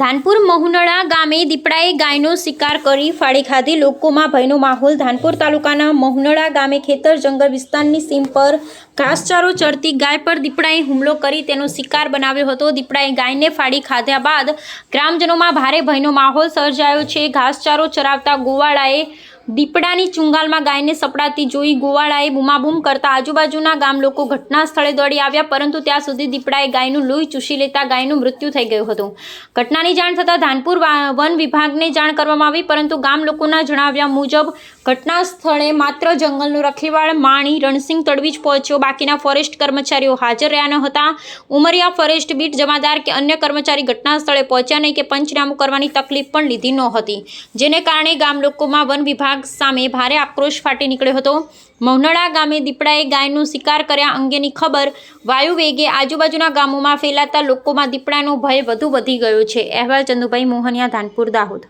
ધાનપુર મહુનળા ગામે દીપડાએ ગાયનો શિકાર કરી ફાડી ખાધી. લોકોમાં ભયનો માહોલ. ધાનપુર તાલુકાના મહુનળા ગામે ખેતર જંગલ વિસ્તારની સીમ પર ઘાસચારો ચરતી ગાય પર દીપડાએ હુમલો કરી તેનો શિકાર બનાવ્યો હતો. દીપડાએ ગાયને ફાળી ખાધ્યા બાદ ગ્રામજનોમાં ભારે ભયનો માહોલ સર્જાયો છે. ઘાસચારો ચરાવતા ગોવાળાએ દીપડાની ચુંગાલમાં ગાયને સપડાતી જોઈ ગોવાળાએ બૂમાબૂમ કરતા આજુબાજુના ગામ લોકો ઘટના સ્થળે દોડી આવ્યા, પરંતુ ત્યાં સુધી દીપડાએ ગાયનું લોહી ચૂસી લેતા ગાયનું મૃત્યુ થઈ ગયું હતું. ઘટનાની જાણ થતાં ધાનપુર વન વિભાગને જાણ કરવામાં આવી, પરંતુ ગામ લોકોના જણાવ્યા મુજબ ઘટના સ્થળે માત્ર જંગલનું રખેવાળ માણી રણસિંહ તડવી જ પહોંચ્યો. બાકીના ફોરેસ્ટ કર્મચારીઓ હાજર રહ્યા ન હતા. ઉમરિયા ફોરેસ્ટ બીટ જમાદાર કે અન્ય કર્મચારી ઘટના સ્થળે પહોંચ્યા નહીં કે પંચનામું કરવાની તકલીફ પણ લીધી નહોતી જેને કારણે ગામ લોકોમાં વન વિભાગ સામે ભારે આક્રોશ ફાટી નીકળ્યો હતો. મૌનડા ગામે દીપડાએ ગાયનું શિકાર કર્યા અંગેની ખબર વાયુ વેગે આજુબાજુના ગામોમાં ફેલાતા લોકોમાં દીપડાનો ભય વધુ વધી ગયો છે. અહેવાલ ચંદુભાઈ મોહનિયા, ધાનપુર, દાહોદ.